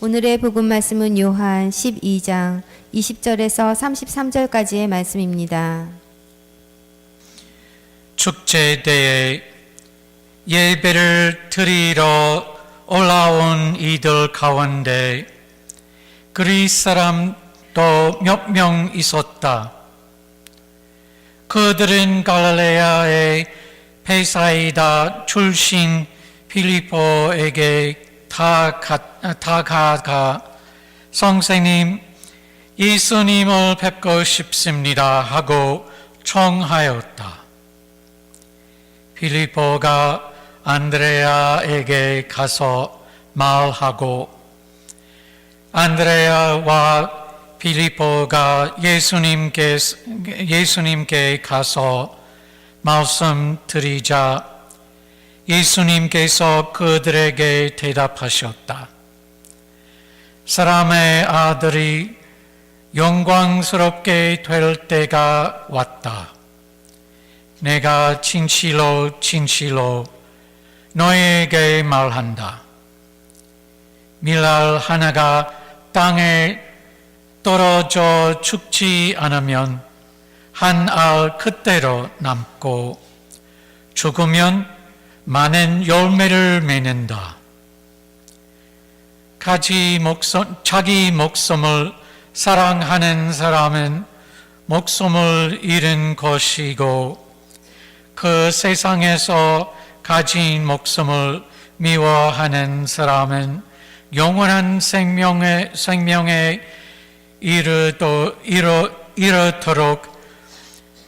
오늘의 복음 말씀은 요한 12장 20절에서 33절까지의 말씀입니다. 축제 때에 예배를 드리러 올라온 이들 가운데 그리스 사람도 몇 명 있었다. 그들은 갈릴레아의 베사이다 출신 필리포에게 다가가 선생님 예수님을 뵙고 싶습니다 하고 청하였다. 필리포가 안드레아에게 가서 말하고 안드레아와 필리포가 예수님께, 예수님께 가서 말씀드리자 예수님께서 그들에게 대답하셨다. 사람의 아들이 영광스럽게 될 때가 왔다. 내가 진실로 진실로 너에게 말한다. 밀알 하나가 땅에 떨어져 죽지 않으면 한 알 그대로 남고 죽으면 많은 열매를 맺는다. 가지 목숨, 자기 목숨을 사랑하는 사람은 목숨을 잃은 것이고 그 세상에서 가진 목숨을 미워하는 사람은 영원한 생명에, 생명에 이르도, 이르, 이르도록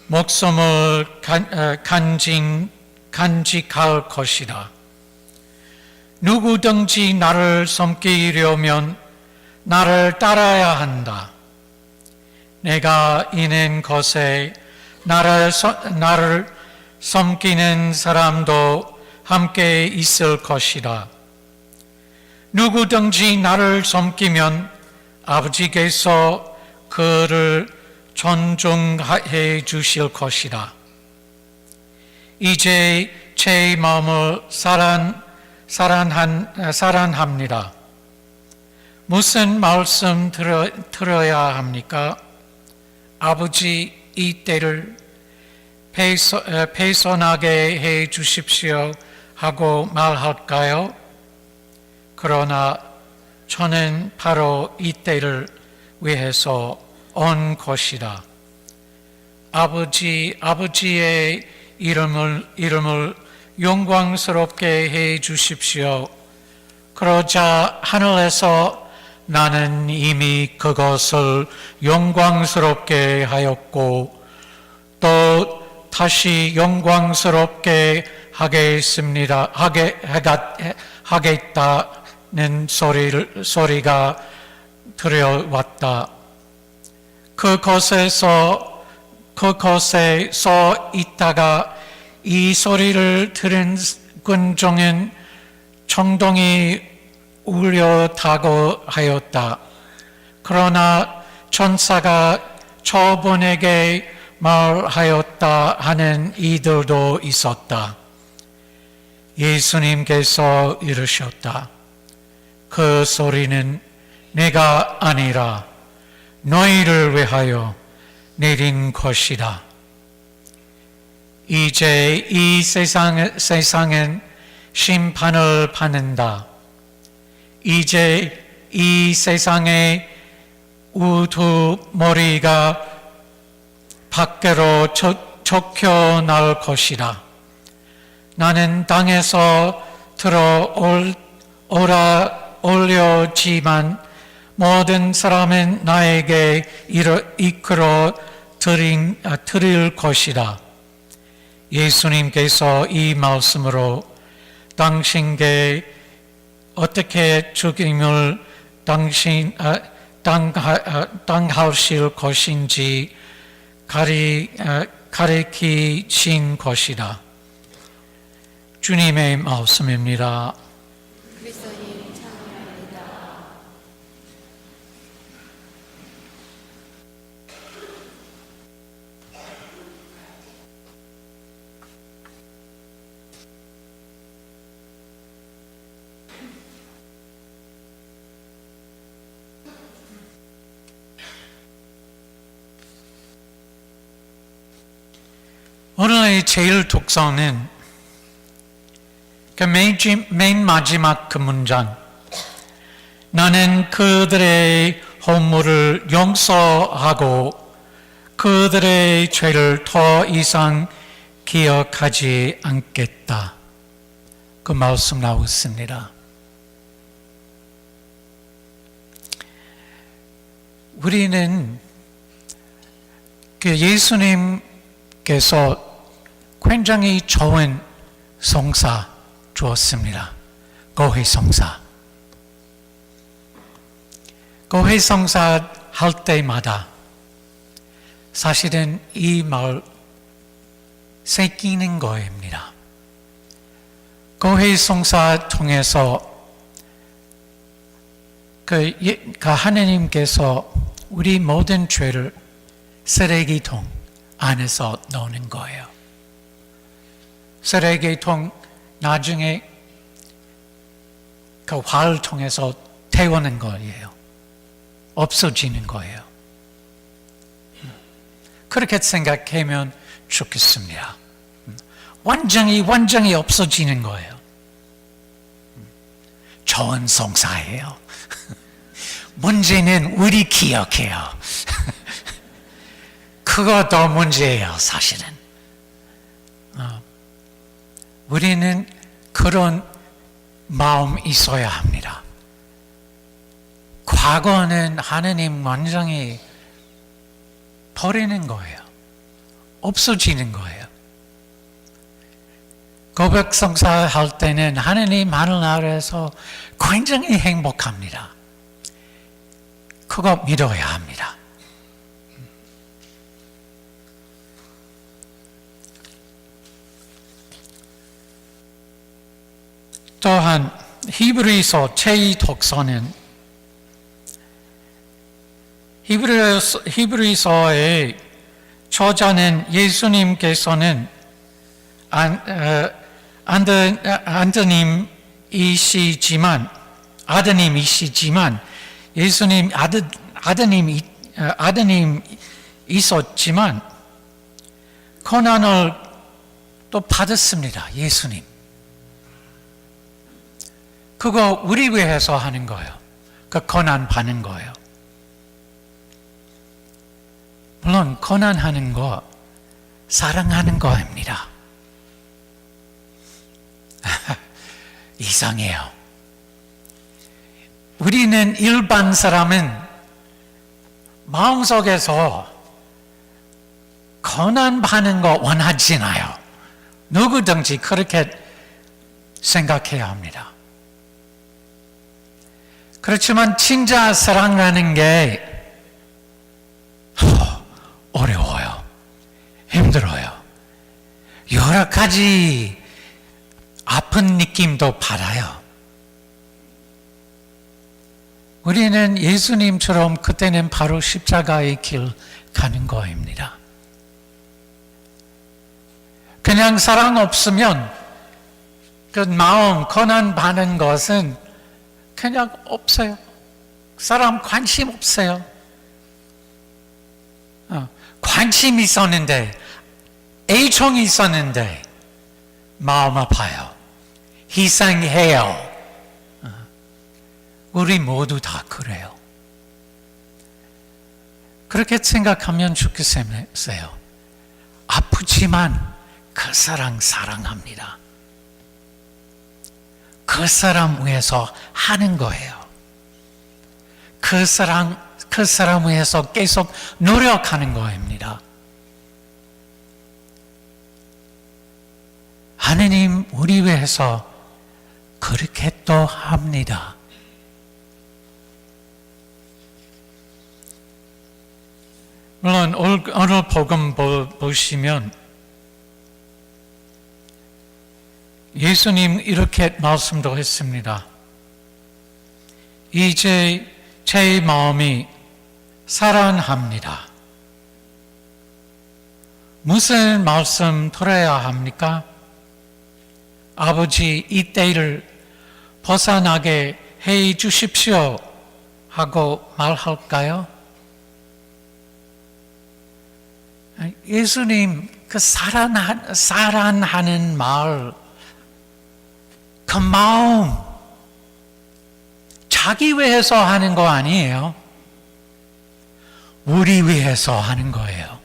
목숨을 간, 어, 간직, 간직할 것이다. 누구든지 나를 섬기려면 나를 따라야 한다. 내가 있는 것에 나를, 서- 나를 섬기는 사람도 함께 있을 것이다. 누구든지 나를 섬기면 아버지께서 그를 존중해 주실 것이다. 이제 제 마음을 사랑, 사랑한, 사랑합니다. 무슨 말씀 들어, 들어야 합니까? 아버지 이 때를 배서, 에, 배선 하게 해 주십시오 하고 말할까요? 그러나 저는 바로 이 때를 위해서 온 것이다. 아버지, 아버지의 이름을, 이름을 영광스럽게 해 주십시오. 그러자 하늘에서 나는 이미 그것을 영광스럽게 하였고 또 다시 영광스럽게 하겠습니다. 하게, 하가, 하겠다는 소리를, 소리가 들려왔다. 그것에서, 그것에 서 있다가 이 소리를 들은 군종은 청동이 울려다고 하였다. 그러나 천사가 저분에게 말하였다 하는 이들도 있었다. 예수님께서 이르셨다. 그 소리는 내가 아니라 너희를 위하여 내린 것이다. 이제 이 세상, 세상은 심판을 받는다. 이제 이 세상에 우두머리가 밖으로 쫓겨날 것이다. 나는 땅에서 들어 올, 오라 올려지만 모든 사람은 나에게 이끌어 드린, 아, 드릴 것이다. 예수님께서 이 말씀으로 당신께 어떻게 죽임을 당신 아, 당하, 아, 당하실 것인지 가리 아, 가리키신 것이다. 주님의 말씀입니다. 오늘의 제일 독서는 그 맨, 지- 맨 마지막 그 문장. 나는 그들의 허물을 용서하고 그들의 죄를 더 이상 기억하지 않겠다. 그 말씀 나왔습니다. 우리는 그 예수님께서 굉장히 좋은 성사 주었습니다. 고해 성사. 고해 성사 할 때마다 사실은 이말 새끼는 거입니다. 고해 성사 통해서 그, 예- 그 하나님께서 우리 모든 죄를 쓰레기통 안에서 넣는 거예요. 쓰레기통 나중에 그 활을 통해서 태우는 거예요. 없어지는 거예요. 그렇게 생각하면 좋겠습니다. 완전히 완전히 없어지는 거예요. 좋은 성사예요. 문제는 우리 기억해요. 그것도 문제예요, 사실은. 어, 우리는 그런 마음 있어야 합니다. 과거는 하느님 완전히 버리는 거예요. 없어지는 거예요. 고백 성사 할 때는 하느님 하늘나라에서 굉장히 행복합니다. 그거 믿어야 합니다. 또한 히브리서 제2 독서는 히브리서, 히브리서의 저자는 예수님께서는 안, 어, 안드, 안드님이시지만 아드님이시지만 예수님 아드, 아드님 이- 어, 아드님 있었지만 고난을 또 받았습니다. 예수님. 그거 우리 위해서 하는 거예요. 그 고난 받는 거예요. 물론 고난하는 거 사랑하는 거입니다. 이상해요. 우리는 일반 사람은 마음속에서 고난 받는 거 원하지 않아요. 누구든지 그렇게 생각해야 합니다. 그렇지만 진짜 사랑하는 게 허, 어려워요. 힘들어요. 여러 가지 아픈 느낌도 받아요. 우리는 예수님처럼 그때는 바로 십자가의 길 가는 거입니다. 그냥 사랑 없으면 그 마음 고난 받는 것은 그냥 없어요. 사람 관심 없어요. 어, 관심 있었는데 애정이 있었는데 마음 아파요. 희생해요. 어, 우리 모두 다 그래요. 그렇게 생각하면 좋겠어요. 아프지만 그 사람 사랑합니다. 그 사람 위해서 하는 거예요. 그 사람, 그 사람 위해서 계속 노력하는 거입니다. 하느님 우리 위해서 그렇게 또 합니다. 물론 올- 오늘 복음 보- 보시면 예수님 이렇게 말씀도 했습니다. 이제 제 마음이 사랑합니다. 무슨 말씀 들어야 합니까? 아버지 이 때를 벗어나게 해 주십시오 하고 말할까요? 예수님 그 사랑하, 사랑하는 말, 그 마음, 자기 위해서 하는 거 아니에요. 우리 위해서 하는 거예요.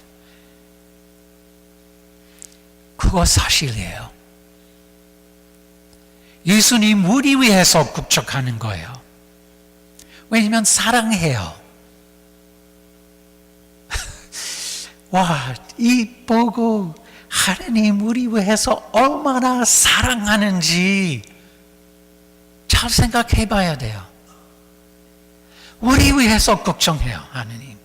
그거 사실이에요. 예수님 우리 위해서 국적하는 거예요. 왜냐면 사랑해요. 와, 이 보고 하나님 우리 위해서 얼마나 사랑하는지 잘 생각해 봐야 돼요. 우리 위해서 걱정해요, 하나님.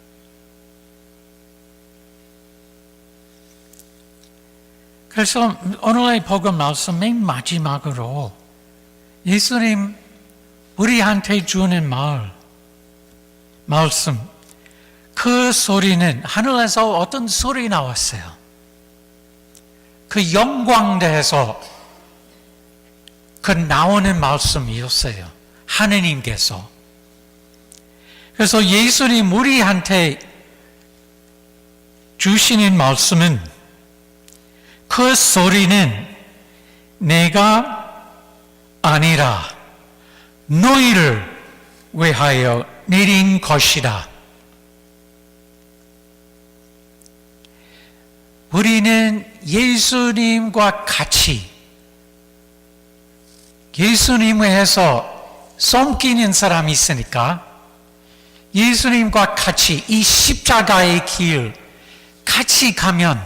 그래서 오늘의 복음 말씀 맨 마지막으로 예수님 우리한테 주는 말, 말씀, 그 소리는 하늘에서 어떤 소리 나왔어요. 그 영광대에서 그 나오는 말씀이었어요. 하느님께서. 그래서 예수님 우리한테 주시는 말씀은 그 소리는 내가 아니라 너희를 위하여 내린 것이다. 우리는 예수님과 같이 예수님에서 섬기는 사람이 있으니까 예수님과 같이 이 십자가의 길 같이 가면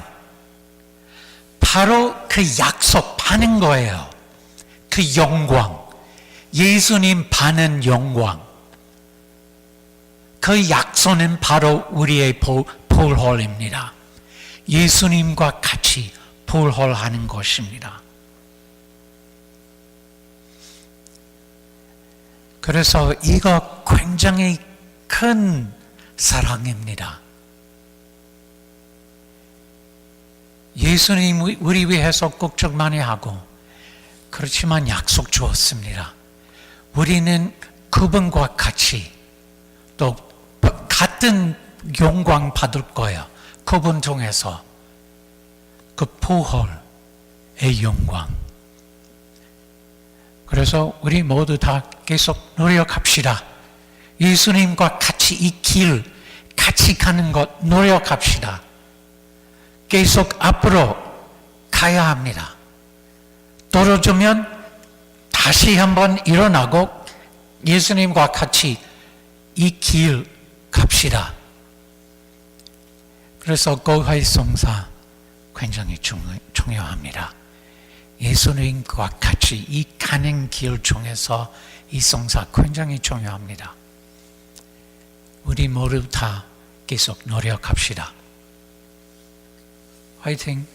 바로 그 약속 받는 거예요. 그 영광. 예수님 받는 영광. 그 약속은 바로 우리의 볼홀입니다. 예수님과 같이 볼홀하는 것입니다. 그래서 이거 굉장히 큰 사랑입니다. 예수님 우리 위해서 걱정 많이 하고 그렇지만 약속 주었습니다. 우리는 그분과 같이 또 같은 영광 받을 거예요. 그분 통해서 그 포홀의 영광. 그래서 우리 모두 다 계속 노력합시다. 예수님과 같이 이 길 같이 가는 것 노력합시다. 계속 앞으로 가야 합니다. 떨어지면 다시 한번 일어나고 예수님과 같이 이 길 갑시다. 그래서 고화의 송사 굉장히 중요합니다. 예수님과 같이 이 가는 길 중에서 이 송사 굉장히 중요합니다. 우리 모두 다 계속 노력합시다. 화이팅!